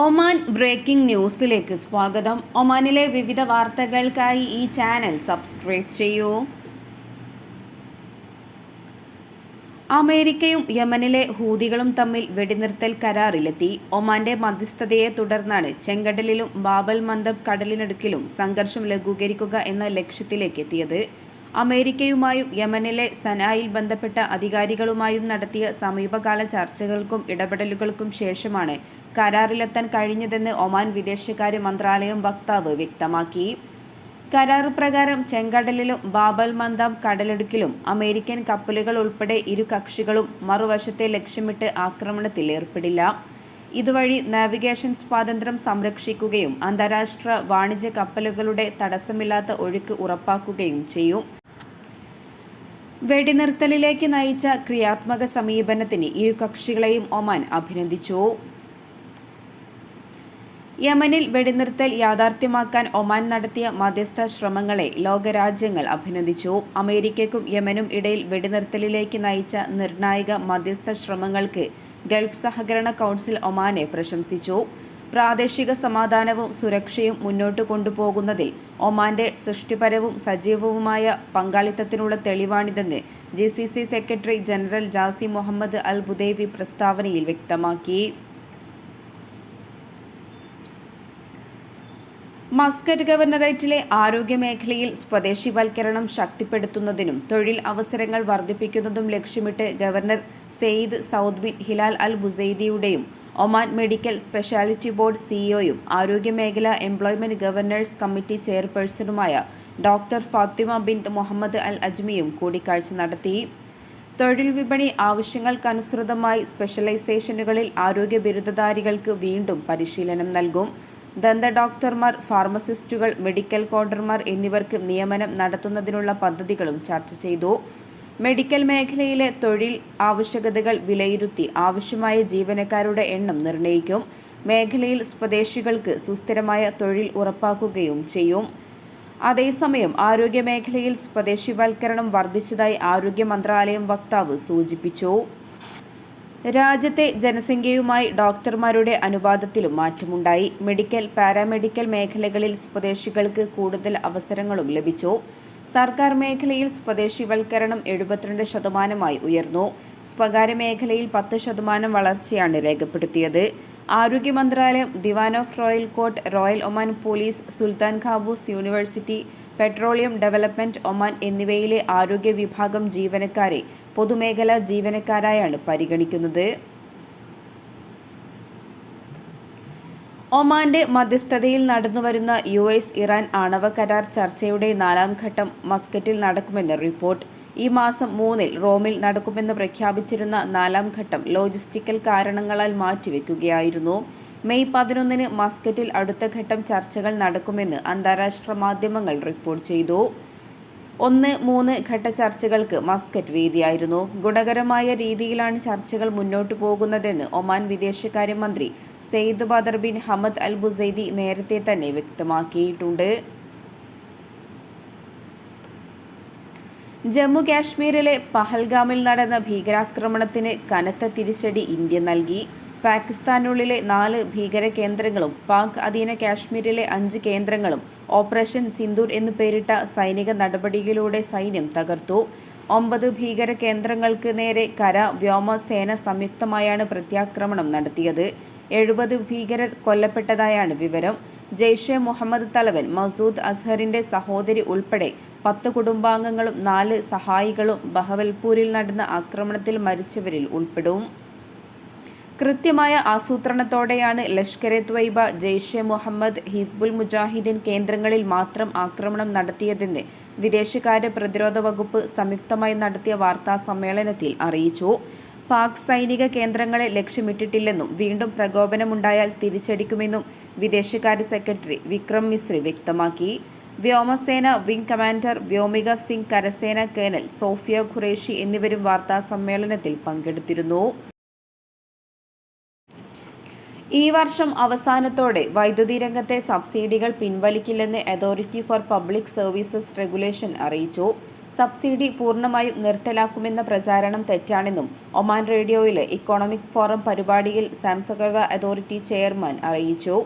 Oman breaking ന്യൂസിലേക്ക് സ്വാഗതം. ഒമാനിലെ വിവിധ വാർത്തകൾക്കായി ഈ ചാനൽ സബ്സ്ക്രൈബ് ചെയ്യൂ. അമേരിക്കയും യമനിലെ ഹൂതികളും തമ്മിൽ വെടിനിർത്തൽ കരാറിലെത്തി. ഒമാന്റെ മധ്യസ്ഥതയെ തുടർന്നാണ് ചെങ്കടലിലും ബാബൽ മന്ദബ് കടലിനടുക്കിലും സംഘർഷം ലഘൂകരിക്കുക എന്ന ലക്ഷ്യത്തിലേക്ക് എത്തിയത്. അമേരിക്കയുമായും യമനിലെ സനായിൽ ബന്ധപ്പെട്ട അധികാരികളുമായും നടത്തിയ സമീപകാല ചർച്ചകൾക്കും ഇടപെടലുകൾക്കും ശേഷമാണ് കരാറിലെത്താൻ കഴിഞ്ഞതെന്ന് ഒമാൻ വിദേശകാര്യ മന്ത്രാലയം വക്താവ് വ്യക്തമാക്കി. കരാർ പ്രകാരം ചെങ്കടലിലും ബാബൽ മന്ദാം കടലിടുക്കിലും അമേരിക്കൻ കപ്പലുകൾ ഉൾപ്പെടെ ഇരു കക്ഷികളും മറുവശത്തെ ലക്ഷ്യമിട്ട് ആക്രമണത്തിൽ ഏർപ്പെടില്ല. ഇതുവഴി നാവിഗേഷൻ സ്വാതന്ത്ര്യം സംരക്ഷിക്കുകയും അന്താരാഷ്ട്ര വാണിജ്യ കപ്പലുകളുടെ തടസ്സമില്ലാത്ത ഒഴുക്ക് ഉറപ്പാക്കുകയും ചെയ്യും. വെടിനിർത്തലിലേക്ക് നയിച്ച ക്രിയാത്മക സമീപനത്തിന് ഇരു കക്ഷികളെയും ഒമാൻ അഭിനന്ദിച്ചു. യമനിൽ വെടിനിർത്തൽ യാഥാർത്ഥ്യമാക്കാൻ ഒമാൻ നടത്തിയ മധ്യസ്ഥ ശ്രമങ്ങളെ ലോകരാജ്യങ്ങൾ അഭിനന്ദിച്ചു. അമേരിക്കയ്ക്കും യമനും ഇടയിൽ വെടിനിർത്തലിലേക്ക് നയിച്ച നിർണായക മധ്യസ്ഥ ശ്രമങ്ങൾക്ക് ഗൾഫ് സഹകരണ കൗൺസിൽ ഒമാനെ പ്രശംസിച്ചു. പ്രാദേശിക സമാധാനവും സുരക്ഷയും മുന്നോട്ട് കൊണ്ടുപോകുന്നതിൽ ഒമാന്റെ സൃഷ്ടിപരവും സജീവവുമായ പങ്കാളിത്തത്തിനുള്ള തെളിവാണിതെന്ന് G C C secretary general Jasem Mohammed Al Budaiwi പ്രസ്താവനയിൽ വ്യക്തമാക്കി. മസ്കറ്റ് ഗവർണറേറ്റിലെ ആരോഗ്യമേഖലയിൽ സ്വദേശിവൽക്കരണം ശക്തിപ്പെടുത്തുന്നതിനും തൊഴിൽ അവസരങ്ങൾ വർദ്ധിപ്പിക്കുന്നതും ലക്ഷ്യമിട്ട് governor Sayyid Saud bin Hilal Al ബുസൈദിയുടെയും Oman medical speciality board സിഇഒയും ആരോഗ്യമേഖല employment governors committee ചെയർപേഴ്സണുമായ doctor Fatima bin Mohammed Al അജ്മിയും കൂടിക്കാഴ്ച നടത്തി. തൊഴിൽ വിപണി ആവശ്യങ്ങൾക്കനുസൃതമായി സ്പെഷ്യലൈസേഷനുകളിൽ ആരോഗ്യ ബിരുദധാരികൾക്ക് വീണ്ടും പരിശീലനം നൽകും. ദന്ത ഡോക്ടർമാർ ഫാർമസിസ്റ്റുകൾ മെഡിക്കൽ കൗണ്ടർമാർ എന്നിവർക്ക് നിയമനം നടത്തുന്നതിനുള്ള പദ്ധതികളും ചർച്ച ചെയ്തു. മെഡിക്കൽ മേഖലയിലെ തൊഴിൽ ആവശ്യകതകൾ വിലയിരുത്തി ആവശ്യമായ ജീവനക്കാരുടെ എണ്ണം നിർണയിക്കും. മേഖലയിൽ സ്വദേശികൾക്ക് സുസ്ഥിരമായ തൊഴിൽ ഉറപ്പാക്കുകയും ചെയ്യും. അതേസമയം ആരോഗ്യ മേഖലയിൽ സ്വദേശിവൽക്കരണം വർദ്ധിച്ചതായി ആരോഗ്യ മന്ത്രാലയം വക്താവ് സൂചിപ്പിച്ചു. രാജ്യത്തെ ജനസംഖ്യയുമായി ഡോക്ടർമാരുടെ അനുപാതത്തിലും മാറ്റമുണ്ടായി. മെഡിക്കൽ പാരാമെഡിക്കൽ മേഖലകളിൽ സ്വദേശികൾക്ക് കൂടുതൽ അവസരങ്ങളും ലഭിച്ചു. സർക്കാർ മേഖലയിൽ സ്വദേശിവൽക്കരണം എഴുപത്തിരണ്ട് ശതമാനമായി ഉയർന്നു. സ്വകാര്യ മേഖലയിൽ പത്ത് ശതമാനം വളർച്ചയാണ് രേഖപ്പെടുത്തിയത്. ആരോഗ്യ മന്ത്രാലയം Diwan of royal court royal Oman police Sultan Qaboos university petroleum development Oman എന്നിവയിലെ ആരോഗ്യ വിഭാഗം ജീവനക്കാരെ പൊതുമേഖലാ ജീവനക്കാരായാണ് പരിഗണിക്കുന്നത്. ഒമാന്റെ മധ്യസ്ഥതയിൽ നടന്നുവരുന്ന യു എസ് ഇറാൻ ആണവ കരാർ ചർച്ചയുടെ നാലാം ഘട്ടം മസ്കറ്റിൽ നടക്കുമെന്ന് റിപ്പോർട്ട്. ഈ മാസം മൂന്നിൽ റോമിൽ നടക്കുമെന്ന് പ്രഖ്യാപിച്ചിരുന്ന നാലാം ഘട്ടം ലോജിസ്റ്റിക്കൽ കാരണങ്ങളാൽ മാറ്റിവെക്കുകയായിരുന്നു. മെയ് പതിനൊന്നിന് മസ്കറ്റിൽ അടുത്ത ഘട്ടം ചർച്ചകൾ നടക്കുമെന്ന് അന്താരാഷ്ട്ര മാധ്യമങ്ങൾ റിപ്പോർട്ട് ചെയ്തു. ഒന്ന് മൂന്ന് ഘട്ട ചർച്ചകൾക്ക് മസ്കറ്റ് വേദിയായിരുന്നു. ഗുണകരമായ രീതിയിലാണ് ചർച്ചകൾ മുന്നോട്ടു പോകുന്നതെന്ന് ഒമാൻ വിദേശകാര്യമന്ത്രി Sayyid Badr bin Hamad Al Busaidi നേരത്തെ തന്നെ വ്യക്തമാക്കിയിട്ടുണ്ട്. ജമ്മു കാശ്മീരിലെ പഹൽഗാമിൽ നടന്ന ഭീകരാക്രമണത്തിന് കനത്ത തിരിച്ചടി ഇന്ത്യ നൽകി. പാകിസ്ഥാനുള്ളിലെ നാല് ഭീകര കേന്ദ്രങ്ങളും പാക് അധീന കാശ്മീരിലെ അഞ്ച് കേന്ദ്രങ്ങളും ഓപ്പറേഷൻ സിന്ദൂർ എന്നു പേരിട്ട സൈനിക നടപടികളിലൂടെ സൈന്യം തകർത്തു. ഒമ്പത് ഭീകര കേന്ദ്രങ്ങൾക്ക് നേരെ കര വ്യോമ സേന സംയുക്തമായാണ് പ്രത്യാക്രമണം നടത്തിയത്. എഴുപത് ഭീകരർ കൊല്ലപ്പെട്ടതായാണ് വിവരം. ജെയ്ഷെ മുഹമ്മദ് തലവൻ മസൂദ് അസ്ഹറിന്റെ സഹോദരി ഉൾപ്പെടെ പത്ത് കുടുംബാംഗങ്ങളും നാല് സഹായികളും ബഹവൽപൂരിൽ നടന്ന ആക്രമണത്തിൽ മരിച്ചവരിൽ ഉൾപ്പെടും. കൃത്യമായ ആസൂത്രണത്തോടെയാണ് ലഷ്കർ എ ത്വയ്ബ ജെയ്ഷെ മുഹമ്മദ് ഹിസ്ബുൽ മുജാഹിദ്ദീൻ കേന്ദ്രങ്ങളിൽ മാത്രം ആക്രമണം നടത്തിയതെന്ന് വിദേശകാര്യ പ്രതിരോധ വകുപ്പ് സംയുക്തമായി നടത്തിയ വാർത്താ സമ്മേളനത്തിൽ അറിയിച്ചു. പാക് സൈനിക കേന്ദ്രങ്ങളെ ലക്ഷ്യമിട്ടിട്ടില്ലെന്നും വീണ്ടും പ്രകോപനമുണ്ടായാൽ തിരിച്ചടിക്കുമെന്നും വിദേശകാര്യ സെക്രട്ടറി വിക്രം മിശ്രി വ്യക്തമാക്കി. വ്യോമസേന വിംഗ് കമാൻഡർ വ്യോമിക സിംഗ് കരസേന കേണൽ സോഫിയ ഖുറേഷി എന്നിവരും വാർത്താ സമ്മേളനത്തിൽ പങ്കെടുത്തിരുന്നു. ഈ വർഷം അവസാനത്തോടെ വൈദ്യുതി രംഗത്തെ സബ്സിഡികൾ പിൻവലിക്കില്ലെന്ന് authority for public services regulation അറിയിച്ചു. സബ്സിഡി പൂർണമായും നിർത്തലാക്കുമെന്ന പ്രചാരണം തെറ്റാണെന്നും ഒമാൻ റേഡിയോയിലെ ഇക്കോണമിക് ഫോറം പരിപാടിയിൽ സാംസകവ അതോറിറ്റി ചെയർമാൻ അറിയിച്ചു.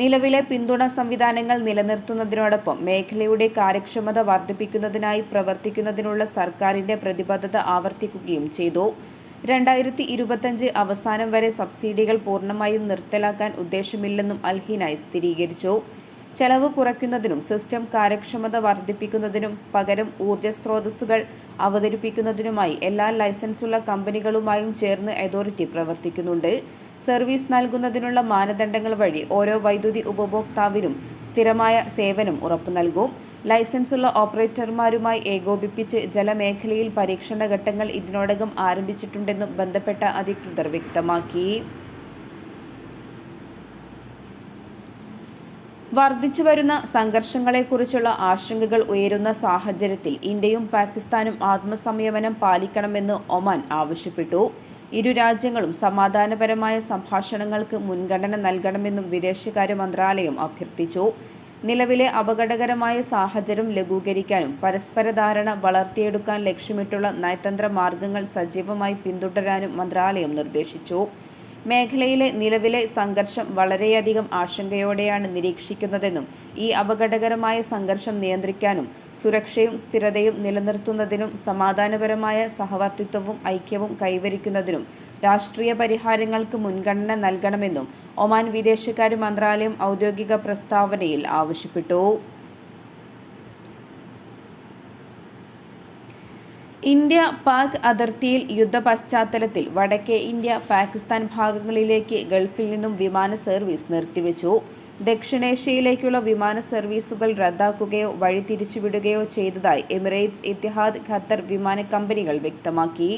നിലവിലെ പിന്തുണ സംവിധാനങ്ങൾ നിലനിർത്തുന്നതിനോടൊപ്പം മേഖലയുടെ കാര്യക്ഷമത വർദ്ധിപ്പിക്കുന്നതിനായി പ്രവർത്തിക്കുന്നതിനുള്ള സർക്കാരിന്റെ പ്രതിബദ്ധത ആവർത്തിക്കുകയും ചെയ്തു. രണ്ടായിരത്തി ഇരുപത്തഞ്ച് അവസാനം വരെ സബ്സിഡികൾ പൂർണമായും നിർത്തലാക്കാൻ ഉദ്ദേശമില്ലെന്നും അൽഹിനായി സ്ഥിരീകരിച്ചു. ചെലവ് കുറയ്ക്കുന്നതിനും സിസ്റ്റം കാര്യക്ഷമത വർദ്ധിപ്പിക്കുന്നതിനും പകരം ഊർജ സ്രോതസ്സുകൾ അവതരിപ്പിക്കുന്നതിനുമായി എല്ലാ ലൈസൻസുള്ള കമ്പനികളുമായും ചേർന്ന് അതോറിറ്റി പ്രവർത്തിക്കുന്നുണ്ട്. സർവീസ് നൽകുന്നതിനുള്ള മാനദണ്ഡങ്ങൾ വഴി ഓരോ വൈദ്യുതി ഉപഭോക്താവിനും സ്ഥിരമായ സേവനം ഉറപ്പു നൽകും. ലൈസൻസുള്ള ഓപ്പറേറ്റർമാരുമായി ഏകോപിപ്പിച്ച് ജലമേഖലയിൽ പരീക്ഷണ ഘട്ടങ്ങൾ ഇതിനോടകം ആരംഭിച്ചിട്ടുണ്ടെന്നും ബന്ധപ്പെട്ട അധികൃതർ വ്യക്തമാക്കി. വർദ്ധിച്ചുവരുന്ന സംഘർഷങ്ങളെക്കുറിച്ചുള്ള ആശങ്കകൾ ഉയരുന്ന സാഹചര്യത്തിൽ ഇന്ത്യയും പാകിസ്ഥാനും ആത്മസംയമനം പാലിക്കണമെന്ന് ഒമാൻ ആവശ്യപ്പെട്ടു. ഇരു രാജ്യങ്ങളും സമാധാനപരമായ സംഭാഷണങ്ങൾക്ക് മുൻഗണന നൽകണമെന്നും വിദേശകാര്യ മന്ത്രാലയം അഭ്യർത്ഥിച്ചു. നിലവിലെ അപകടകരമായ സാഹചര്യം ലഘൂകരിക്കാനും പരസ്പര ധാരണ വളർത്തിയെടുക്കാൻ ലക്ഷ്യമിട്ടുള്ള നയതന്ത്ര മാർഗങ്ങൾ സജീവമായി പിന്തുടരാനും മന്ത്രാലയം നിർദ്ദേശിച്ചു. മേഖലയിലെ നിലവിലെ സംഘർഷം വളരെയധികം ആശങ്കയോടെയാണ് നിരീക്ഷിക്കുന്നതെന്നും ഈ അപകടകരമായ സംഘർഷം നിയന്ത്രിക്കാനും സുരക്ഷയും സ്ഥിരതയും നിലനിർത്തുന്നതിനും സമാധാനപരമായ സഹവർത്തിത്വവും ഐക്യവും കൈവരിക്കുന്നതിനും രാഷ്ട്രീയ പരിഹാരങ്ങൾക്ക് മുൻഗണന നൽകണമെന്നും ഒമാൻ വിദേശകാര്യ മന്ത്രാലയം ഔദ്യോഗിക പ്രസ്താവനയിൽ ആവശ്യപ്പെട്ടു. ഇന്ത്യ പാക് അതിർത്തിയിൽ യുദ്ധ പശ്ചാത്തലത്തിൽ വടക്കേ ഇന്ത്യ പാകിസ്ഥാൻ ഭാഗങ്ങളിലേക്ക് ഗൾഫിൽ നിന്നും വിമാന സർവീസ് നിർത്തിവെച്ചു. ദക്ഷിണേഷ്യയിലേക്കുള്ള വിമാന സർവീസുകൾ റദ്ദാക്കുകയോ വഴിതിരിച്ചുവിടുകയോ ചെയ്തതായി എമിറേറ്റ്സ് ഇത്തിഹാദ് ഖത്തർ വിമാന കമ്പനികൾ വ്യക്തമാക്കി.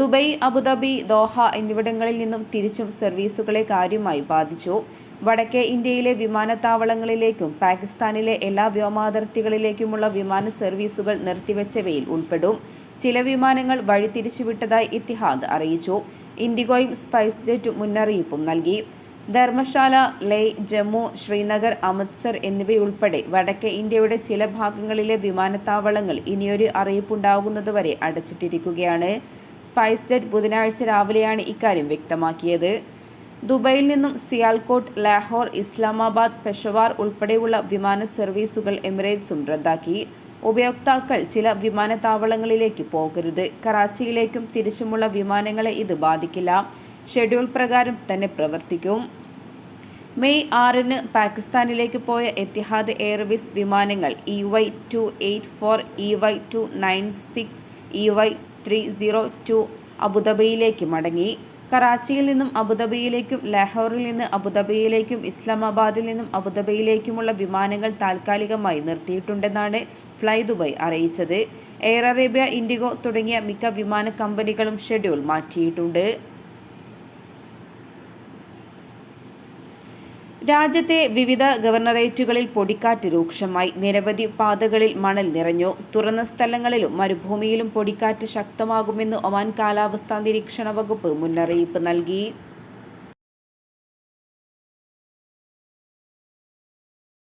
ദുബൈ അബുദാബി ദോഹ എന്നിവിടങ്ങളിൽ നിന്നും തിരിച്ചും സർവീസുകളെ കാര്യമായി ബാധിച്ചു. വടക്കേ ഇന്ത്യയിലെ വിമാനത്താവളങ്ങളിലേക്കും പാകിസ്ഥാനിലെ എല്ലാ വ്യോമാതിർത്തികളിലേക്കുമുള്ള വിമാന സർവീസുകൾ നിർത്തിവെച്ചവയിൽ ഉൾപ്പെടും. ചില വിമാനങ്ങൾ വഴിതിരിച്ചുവിട്ടതായി ഇത്തിഹാദ് അറിയിച്ചു. ഇൻഡിഗോയും സ്പൈസ് ജെറ്റും മുന്നറിയിപ്പും നൽകി. ധർമ്മശാല ലേ ജമ്മു ശ്രീനഗർ അമൃത്സർ എന്നിവയുൾപ്പെടെ വടക്കേ ഇന്ത്യയുടെ ചില ഭാഗങ്ങളിലെ വിമാനത്താവളങ്ങൾ ഇനിയൊരു അറിയിപ്പുണ്ടാകുന്നതുവരെ അടച്ചിട്ടിരിക്കുകയാണ്. സ്പൈസ് ജെറ്റ് ബുധനാഴ്ച രാവിലെയാണ് ഇക്കാര്യം വ്യക്തമാക്കിയത്. ദുബൈയിൽ നിന്നും സിയാൽകോട്ട് ലാഹോർ ഇസ്ലാമാബാദ് പെഷവാർ ഉൾപ്പെടെയുള്ള വിമാന സർവീസുകൾ എമിറേറ്റ്സും റദ്ദാക്കി. ഉപയോക്താക്കൾ ചില വിമാനത്താവളങ്ങളിലേക്ക് പോകരുത്. കറാച്ചിയിലേക്കും തിരിച്ചുമുള്ള വിമാനങ്ങളെ ഇത് ബാധിക്കില്ല. ഷെഡ്യൂൾ പ്രകാരം തന്നെ പ്രവർത്തിക്കും. മെയ് ആറിന് പാകിസ്ഥാനിലേക്ക് പോയ എത്തിഹാദ് എയർവേസ് വിമാനങ്ങൾ E Y two eight four E Y two nine six E Y three zero two അബുദാബിയിലേക്ക് മടങ്ങി. കറാച്ചിയിൽ നിന്നും അബുദാബിയിലേക്കും ലാഹോറിൽ നിന്ന് അബുദാബിയിലേക്കും ഇസ്ലാമാബാദിൽ നിന്നും അബുദാബിയിലേക്കുമുള്ള വിമാനങ്ങൾ താൽക്കാലികമായി നിർത്തിയിട്ടുണ്ടെന്നാണ് ഫ്ലൈ ദുബായ് അറിയിച്ചത്. എയർ അറേബ്യ ഇൻഡിഗോ തുടങ്ങിയ മിക്ക വിമാന കമ്പനികളും ഷെഡ്യൂൾ മാറ്റിയിട്ടുണ്ട്. രാജ്യത്തെ വിവിധ ഗവർണറേറ്റുകളിൽ പൊടിക്കാറ്റ് രൂക്ഷമായി. നിരവധി പാതകളിൽ മണൽ നിറഞ്ഞു. തുറന്ന സ്ഥലങ്ങളിലും മരുഭൂമിയിലും പൊടിക്കാറ്റ് ശക്തമാകുമെന്ന് ഒമാൻ കാലാവസ്ഥാ നിരീക്ഷണ വകുപ്പ് മുന്നറിയിപ്പ് നൽകി.